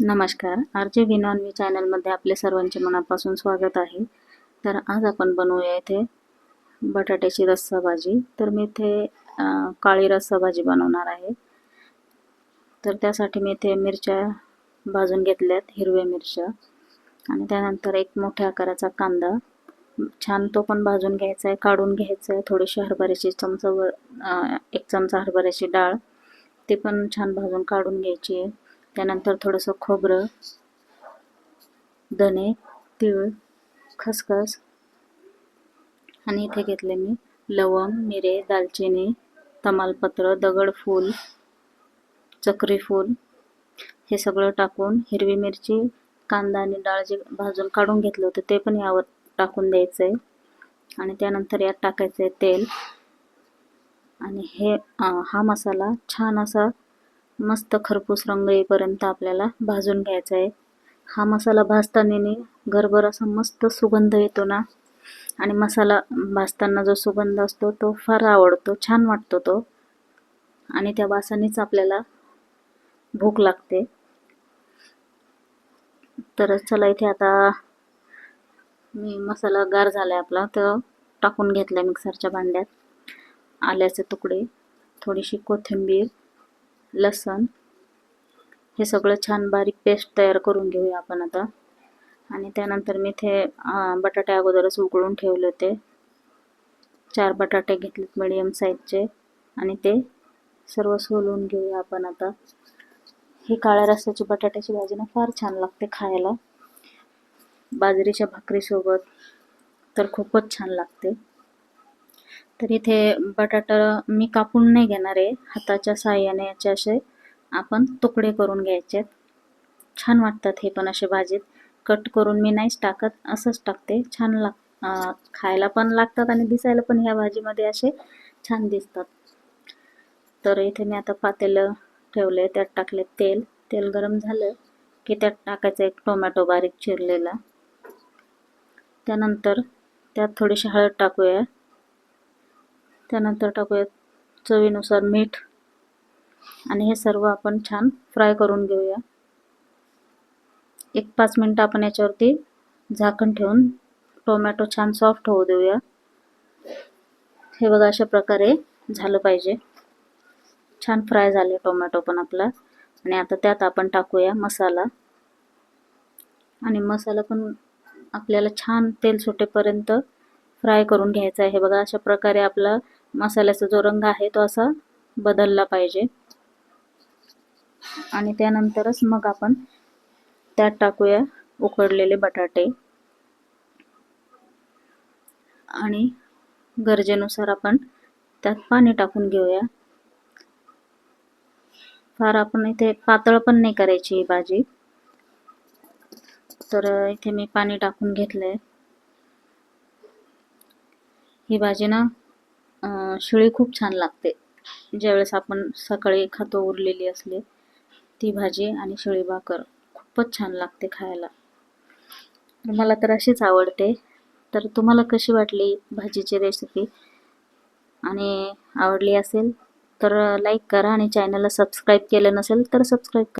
नमस्कार. R J V non V चॅनलमध्ये आपले सर्वांचे मनापासून स्वागत आहे. तर आज आपण बनवूया इथे बटाट्याची रस्सा भाजी. तर मी इथे काळी रस्सा भाजी बनवणार आहे. तर त्यासाठी मी इथे मिरच्या भाजून घेतल्यात हिरव्या मिरच्या. आणि त्यानंतर एक मोठ्या आकाराचा कांदा. छान तो पण भाजून घ्यायचा आहे काढून घ्यायचा आहे थोडीशी हरभऱ्याची चमचावर एक चमचा हरभऱ्याची डाळ. ते पण छान भाजून काढून घ्यायची आहे त्यानंतर थोडंसं खोबरं धने तीळ खसखस आणि इथे घेतले मी लवंग मिरे दालचिनी तमालपत्र दगडफूल चक्रीफूल हे सगळं टाकून हिरवी मिरची कांदा आणि डाळ जे भाजून काढून घेतलं होतं ते पण यावर टाकून द्यायचं आहे आणि त्यानंतर यात टाकायचं आहे तेल. आणि हे हा मसाला छान असा मस्त खरपूस रंग येईपर्यंत आपल्याला भाजून घ्यायचा आहे. हा मसाला भाजताना घरभर असा मस्त सुगंध येतो ना. आणि मसाला भाजताना जो सुगंध असतो तो फार आवडतो छान वाटतो तो. आणि त्या वासानेच आपल्याला भूक लागते. तर चला इथे आता मी मसाला गार झालाय आपला तर टाकून घेतला मिक्सरच्या भांड्यात. आल्याचे तुकडे थोडीशी कोथिंबीर लसण. हे सगळं छान बारीक पेस्ट तयार करून घेऊया आपण आता. आणि त्यानंतर मी इथे बटाटे अगोदरच उकळून ठेवले होते. चार बटाटे घेतलेत मिडियम साईजचे आणि ते सर्व सोलून घेऊया आपण आता. ही काळ्या रस्त्याची बटाट्याची भाजी ना फार छान लागते खायला. बाजरीच्या भाकरीसोबत तर खूपच छान लागते. तर इथे बटाटा मी कापून नाही घेणार आहे. हाताच्या साह्याने याचे असे आपण तुकडे करून घ्यायचे छान वाटतात हे पण असे भाजीत. कट करून मी नाहीच टाकत असंच टाकते. छान लाग खायला पण लागतात आणि दिसायला पण ह्या भाजीमध्ये असे छान दिसतात. तर इथे मी आता पातेलं ठेवले त्यात टाकले तेल. तेल गरम झालं की त्यात टाकायचं एक टोमॅटो बारीक चिरलेला. त्यानंतर त्यात थोडीशी हळद टाकूया. त्यानंतर टाकूया चवीनुसार मीठ. आणि हे सर्व आपण छान फ्राय करून घेऊया. एक पाच मिनटं आपण याच्यावरती झाकण ठेवून टोमॅटो छान सॉफ्ट होऊ देऊया. हे बघा अशा प्रकारे झालं पाहिजे. छान फ्राय झाले टोमॅटो पण आपला. आणि आता त्यात आपण टाकूया मसाला. आणि मसाला पण आपल्याला छान तेल सुटेपर्यंत फ्राय करून घ्यायचा आहे. हे बघा अशा प्रकारे आपला मसाल्याचा जो रंग आहे तो असा बदलला पाहिजे. आणि त्यानंतरच मग आपण त्यात टाकूया उकडलेले बटाटे. आणि गरजेनुसार आपण त्यात पाणी टाकून घेऊया. फार आपण इथे पातळ पण नाही करायची ही भाजी. तर इथे मी पाणी टाकून घेतलंय. ही भाजी ना शिळी खूप छान लागते. ज्यावेळेस आपण सकाळी खातो उरलेली असली ती भाजी आणि शिळी भाकर खूपच छान लागते खायला. मला तर अशीच आवडते. तर तुम्हाला कशी वाटली भाजीची रेसिपी आणि आवडली असेल तर लाईक करा आणि चॅनलला सबस्क्राईब केलं नसेल तर सबस्क्राईब करा.